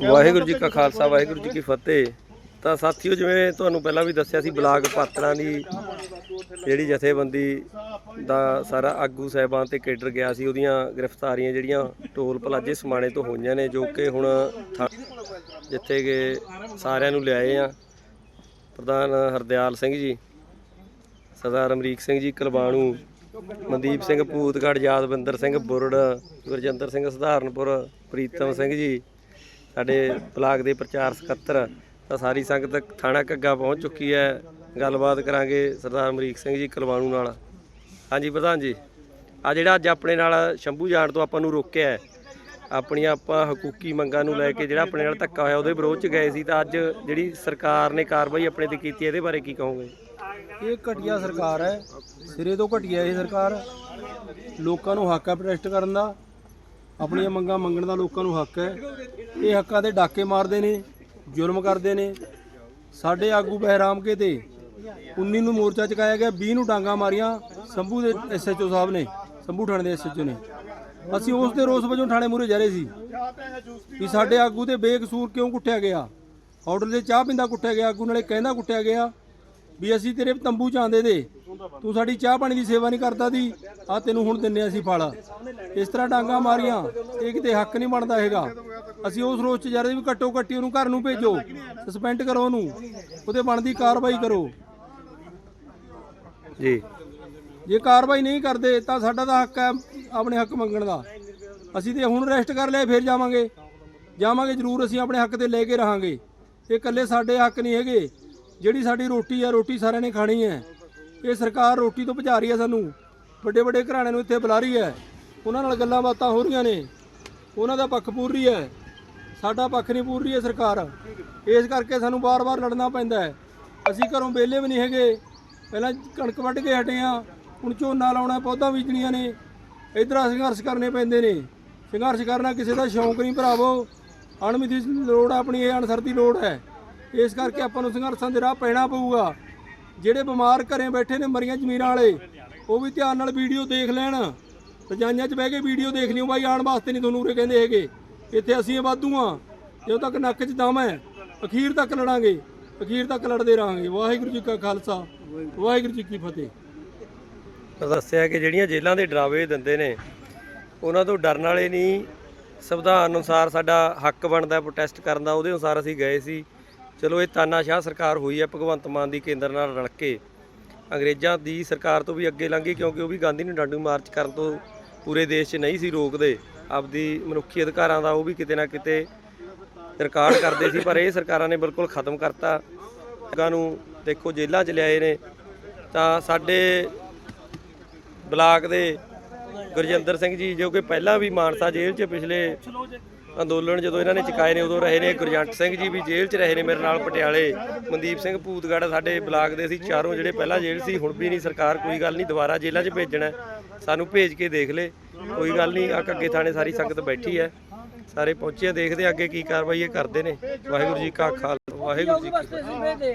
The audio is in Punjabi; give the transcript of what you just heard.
ਵਾਹਿਗੁਰੂ ਜੀ ਕਾ ਖਾਲਸਾ, ਵਾਹਿਗੁਰੂ ਜੀ ਕੀ ਫਤਿਹ। ਤਾਂ ਸਾਥੀਓ, ਜਿਵੇਂ ਤੁਹਾਨੂੰ ਪਹਿਲਾਂ ਵੀ ਦੱਸਿਆ ਸੀ, ਬਲਾਕ ਪਾਤਰਾਂ ਦੀ ਜਿਹੜੀ ਜਥੇਬੰਦੀ ਦਾ ਸਾਰਾ ਆਗੂ ਸਹਿਬਾਨ ਤੇ ਕੇਡਰ ਗਿਆ ਸੀ, ਉਹਦੀਆਂ ਗ੍ਰਿਫਤਾਰੀਆਂ ਜਿਹੜੀਆਂ ਟੋਲ ਪਲਾਜੇ ਸਮਾਣੇ ਤੋਂ ਹੋਈਆਂ ਨੇ, ਜੋ ਕਿ ਹੁਣ ਥਾ- ਜਿੱਥੇ ਕਿ ਸਾਰਿਆਂ ਨੂੰ ਲਿਆਏ ਆ। ਪ੍ਰਧਾਨ ਹਰਦਿਆਲ ਸਿੰਘ ਜੀ, ਸਰਦਾਰ ਅਮਰੀਕ ਸਿੰਘ ਜੀ, ਕਲਬਾਣੂ, ਮਨਦੀਪ ਸਿੰਘ ਭੂਤਗੜ ਯਾਦਵਿੰਦਰ ਸਿੰਘ ਬੁਰੜ, ਗੁਰਜਿੰਦਰ ਸਿੰਘ ਸਧਾਰਨਪੁਰ, ਪ੍ਰੀਤਮ ਸਿੰਘ ਜੀ ਸਾਡੇ ਬਲਾਕ ਦੇ ਪ੍ਰਚਾਰ ਸਕੱਤਰ, ਤਾਂ ਸਾਰੀ ਸੰਗਤ ਥਾਣਾ ਕੱਗਾ ਪਹੁੰਚ ਚੁੱਕੀ ਹੈ। ਗੱਲਬਾਤ ਕਰਾਂਗੇ ਸਰਦਾਰ ਅਮਰੀਕ ਸਿੰਘ ਜੀ ਕਲਵਾਣੂ ਨਾਲ। ਹਾਂਜੀ ਪ੍ਰਧਾਨ ਜੀ, ਆ ਜਿਹੜਾ ਅੱਜ ਆਪਣੇ ਨਾਲ ਸ਼ੰਭੂ ਜਾਣ ਤੋਂ ਆਪਾਂ ਨੂੰ ਰੋਕਿਆ ਹੈ, ਆਪਣੀਆਂ ਆਪਾਂ ਹਕੂਕੀ ਮੰਗਾਂ ਨੂੰ ਲੈ ਕੇ ਜਿਹੜਾ ਆਪਣੇ ਨਾਲ ਧੱਕਾ ਹੋਇਆ ਉਹਦੇ ਵਿਰੋਧ ਚ ਗਏ ਸੀ, ਤਾਂ ਅੱਜ ਜਿਹੜੀ ਸਰਕਾਰ ਨੇ ਕਾਰਵਾਈ ਆਪਣੇ ਤੇ ਕੀਤੀ, ਇਹਦੇ ਬਾਰੇ ਕੀ ਕਹੋਗੇ? ਇਹ ਘਟੀਆ ਸਰਕਾਰ ਹੈ, ਸਿਰੇ ਤੋਂ ਘਟੀਆ ਇਹ ਸਰਕਾਰ। ਲੋਕਾਂ ਨੂੰ ਹੱਕ ਹੈ ਪ੍ਰੋਟੈਸਟ ਕਰਨ ਦਾ। ਆਪਣੀਆਂ ਮੰਗਾਂ ਮੰਗਣ ਦਾ ਲੋਕਾਂ ਨੂੰ ਹੱਕ ਹੈ। ਇਹ ਹੱਕਾਂ ਦੇ ਡਾਕੇ ਮਾਰਦੇ ਨੇ, ਜ਼ੁਲਮ ਕਰਦੇ ਨੇ। ਸਾਡੇ ਆਗੂ ਬਹਿਰਾਮਕੇ ਤੇ 19 ਨੂੰ ਮੋਰਚਾ ਚੁਕਾਇਆ ਗਿਆ 20 ਨੂੰ ਡਾਂਗਾ ਮਾਰੀਆਂ ਸੰਭੂ ਦੇ ਐਸਐਚਓ ਸਾਹਿਬ ਨੇ, ਸੰਭੂ ਥਾਣੇ ਦੇ ਐਸਐਚਓ ਨੇ। ਅਸੀਂ ਉਸ ਦੇ ਰੋਸ ਵਜੋਂ ਥਾਣੇ ਮੂਹਰੇ ਜਾ ਰਹੇ ਸੀ ਵੀ ਸਾਡੇ ਆਗੂ ਤੇ ਬੇਕਸੂਰ ਕਿਉਂ ਕੁੱਟਿਆ ਗਿਆ? ਹੋਟਲ ਦੇ ਚਾਹ ਪਿੰਦਾ ਕੁੱਟਿਆ ਗਿਆ, ਆਗੂ ਨਾਲੇ ਕਹਿੰਦਾ ਕੁੱਟਿਆ ਗਿਆ। ਵੀ ਅਸੀਂ ਤੇਰੇ ਤੰਬੂ ਚ ਆਂਦੇ ਦੇ ਤੂੰ ਸਾਡੀ ਚਾਹ ਪਾਣੀ ਦੀ ਸੇਵਾ ਨਹੀਂ ਕਰਦਾ ਦੀ ਆ ਤੈਨੂੰ ਹੁਣ ਦਿੰਨੇ ਅਸੀਂ ਫਲ। ਇਸ ਤਰ੍ਹਾਂ ਡਾਂਗਾ ਮਾਰੀਆਂ ਇਹ ਕਿਤੇ ਹੱਕ ਨਹੀਂ ਬਣਦਾ ਹੈਗਾ। ਅਸੀਂ ਉਸ ਰੋਜ਼ ਚ ਜਾ ਰਹੇ ਵੀ ਘੱਟੋ ਘੱਟੀ ਉਹਨੂੰ ਘਰ ਨੂੰ ਭੇਜੋ ਸਸਪੈਂਡ ਕਰੋ ਉਹਨੂੰ ਉਹਦੇ ਬਣਦੀ ਕਾਰਵਾਈ ਕਰੋ। ਜੀ। ਜੇ ਕਾਰਵਾਈ ਨਹੀਂ ਕਰਦੇ ਤਾਂ ਸਾਡਾ ਤਾਂ ਹੱਕ ਹੈ ਆਪਣੇ ਹੱਕ ਮੰਗਣ ਦਾ। ਅਸੀਂ ਤੇ ਹੁਣ ਅਰੈਸਟ ਕਰ ਲਿਆ ਫਿਰ ਜਾਵਾਂਗੇ। ਜਾਵਾਂਗੇ ਜ਼ਰੂਰ ਅਸੀਂ ਆਪਣੇ ਹੱਕ ਤੇ ਲੈ ਕੇ ਰਹਾਂਗੇ। ਇਹ ਇਕੱਲੇ ਸਾਡੇ ਹੱਕ ਨਹੀਂ ਹੈਗੇ। ਜਿਹੜੀ ਸਾਡੀ ਰੋਟੀ ਹੈ ਰੋਟੀ ਸਾਰਿਆਂ ਨੇ ਖਾਣੀ ਹੈ। ਇਹ ਸਰਕਾਰ ਰੋਟੀ ਤੋਂ ਭਜਾ ਰਹੀ ਹੈ ਸਾਨੂੰ। ਵੱਡੇ ਵੱਡੇ ਘਰਾਣਿਆਂ ਨੂੰ ਇੱਥੇ ਬੁਲਾ ਰਹੀ ਹੈ। ਉਹਨਾਂ ਨਾਲ ਗੱਲਾਂ ਬਾਤਾਂ ਹੋ ਰਹੀਆਂ ਨੇ। ਉਹਨਾਂ ਦਾ ਪੱਖ ਪੂਰ ਰਹੀ ਹੈ। ਸਾਡਾ ਪੱਖ ਨਹੀਂ ਪੂਰ ਰਹੀ ਹੈ ਸਰਕਾਰ। ਇਸ ਕਰਕੇ ਸਾਨੂੰ ਬਾਰ-ਬਾਰ ਲੜਨਾ ਪੈਂਦਾ ਹੈ। ਅਸੀਂ ਘਰੋਂ ਵਿਹਲੇ ਵੀ ਨਹੀਂ ਹੈਗੇ। ਪਹਿਲਾਂ ਕਣਕ ਵੱਢ ਕੇ ਹਟੇ ਆ ਹੁਣ ਝੋਨਾ ਲਾਉਣਾ ਪੌਦਾ ਬੀਜਣੀਆਂ ਨੇ। ਇਧਰ ਸੰਘਰਸ਼ ਕਰਨੇ ਪੈਂਦੇ ਨੇ। ਸੰਘਰਸ਼ ਕਰਨਾ ਕਿਸੇ ਦਾ ਸ਼ੌਂਕ ਨਹੀਂ ਭਰਾਵੋ। ਅਣਮਿੱਥੀ ਲੋੜ ਆਪਣੀ, ਇਹ ਅਨਸਰ ਦੀ ਲੋੜ ਹੈ। ਇਸ ਕਰਕੇ ਆਪਾਂ ਨੂੰ ਸੰਘਰਸ਼ਾਂ ਦੇ ਰਾਹ ਪੈਣਾ ਪਊਗਾ। ਜਿਹੜੇ ਬਿਮਾਰ ਘਰੇ ਬੈਠੇ ਨੇ ਮਰੀਆਂ ਜ਼ਮੀਰਾਂ ਵਾਲੇ, ਉਹ ਵੀ ਧਿਆਨ ਨਾਲ ਵੀਡੀਓ ਦੇਖ ਲੈਣ। ਰਜਾਈਆਂ 'ਚ ਬਹਿ ਕੇ ਵੀਡੀਓ ਦੇਖ ਲਿਓ ਬਾਈ, ਆਉਣ ਵਾਸਤੇ ਨਹੀਂ ਤੁਹਾਨੂੰ ਉਰੇ ਕਹਿੰਦੇ ਹੈਗੇ। ਇੱਥੇ ਅਸੀਂ ਵਾਧੂ ਆ। ਜਦੋਂ ਤੱਕ ਨੱਕ 'ਚ ਦਮ ਹੈ, ਅਖੀਰ ਤੱਕ ਲੜਾਂਗੇ। ਅਖੀਰ ਤੱਕ ਲੜਦੇ ਰਹਾਂਗੇ। ਵਾਹਿਗੁਰੂ ਜੀ ਕਾ ਖਾਲਸਾ। ਵਾਹਿਗੁਰੂ ਜੀ ਕੀ ਫਤਿਹ। ਤਾਂ ਦੱਸਿਆ ਕਿ ਜਿਹੜੀਆਂ ਜੇਲ੍ਹਾਂ ਦੇ ਡਰਾਵੇ ਦਿੰਦੇ ਨੇ, ਉਹਨਾਂ ਤੋਂ ਡਰਨ ਵਾਲੇ ਨਹੀਂ। ਸੰਵਿਧਾਨ ਅਨੁਸਾਰ ਸਾਡਾ ਹੱਕ ਬਣਦਾ ਪ੍ਰੋਟੈਸਟ ਕਰਨ ਦਾ। ਉਹਦੇ ਅਨੁਸਾਰ ਅਸੀਂ ਗਏ ਸੀ। ਚਲੋ ਇਹ ਤਾਨਾਸ਼ਾਹ ਸਰਕਾਰ ਹੋਈ ਹੈ, ਭਗਵੰਤ ਮਾਨ ਦੀ ਕੇਂਦਰ ਨਾਲ ਰਲ ਕੇ। ਅੰਗਰੇਜ਼ਾਂ ਦੀ ਸਰਕਾਰ ਤੋਂ ਵੀ ਅੱਗੇ ਲੰਘੀ ਕਿਉਂਕਿ ਉਹ ਵੀ ਗਾਂਧੀ ਨੂੰ ਡਾਂਡੂ ਮਾਰਚ ਕਰਨ ਤੋਂ ਪੂਰੇ ਦੇਸ਼ 'ਚ ਨਹੀਂ ਸੀ ਰੋਕਦੇ। ਆਪਦੀ ਮਨੁੱਖੀ ਅਧਿਕਾਰਾਂ ਦਾ ਉਹ ਵੀ ਕਿਤੇ ਨਾ ਕਿਤੇ ਰਿਕਾਰਡ ਕਰਦੇ ਸੀ, ਪਰ ਇਹ ਸਰਕਾਰਾਂ ਨੇ ਬਿਲਕੁਲ ਖਤਮ ਕਰਤਾ। ਲੋਕਾਂ ਨੂੰ ਦੇਖੋ ਜੇਲ੍ਹਾਂ 'ਚ ਲਿਆਏ ਨੇ। ਤਾਂ ਸਾਡੇ ਬਲਾਕ ਦੇ ਗੁਰਜਿੰਦਰ ਸਿੰਘ ਜੀ, ਜੋ ਕਿ ਪਹਿਲਾਂ ਵੀ ਮਾਨਸਾ ਜੇਲ੍ਹ 'ਚ ਪਿਛਲੇ ਅੰਦੋਲਨ ਜਦੋਂ ਇਹਨਾਂ ਨੇ ਚੁਕਾਏ ਨੇ ਉਦੋਂ ਰਹੇ ਨੇ ਗੁਰਜੰਟ ਸਿੰਘ ਜੀ ਵੀ ਜੇਲ੍ਹ 'ਚ ਰਹੇ ਨੇ ਮੇਰੇ ਨਾਲ ਪਟਿਆਲੇ। ਮਨਦੀਪ ਸਿੰਘ ਭੂਤਗੜ ਸਾਡੇ ਬਲਾਕ ਦੇ ਸੀ ਚਾਰੋਂ ਜਿਹੜੇ ਪਹਿਲਾਂ ਜੇਲ੍ਹ ਸੀ ਹੁਣ ਵੀ ਨਹੀਂ ਸਰਕਾਰ ਕੋਈ ਗੱਲ ਨਹੀਂ ਦੁਬਾਰਾ ਜੇਲ੍ਹਾਂ 'ਚ ਭੇਜਣਾ ਸਾਨੂੰ ਭੇਜ ਕੇ ਦੇਖ ਲੇ ਕੋਈ ਗੱਲ ਨਹੀਂ ਆ ਅੱਗੇ ਥਾਣੇ ਸਾਰੀ ਸੰਗਤ ਬੈਠੀ ਹੈ। ਸਾਰੇ ਪਹੁੰਚੇ ਆ, ਦੇਖਦੇ ਅੱਗੇ ਕੀ ਕਾਰਵਾਈ ਇਹ ਕਰਦੇ ਨੇ। ਵਾਹਿਗੁਰੂ ਜੀ ਕਾ ਖਾਲਸਾ ਵਾਹਿਗੁਰੂ ਜੀ ਕੀ ਫਤਿਹ।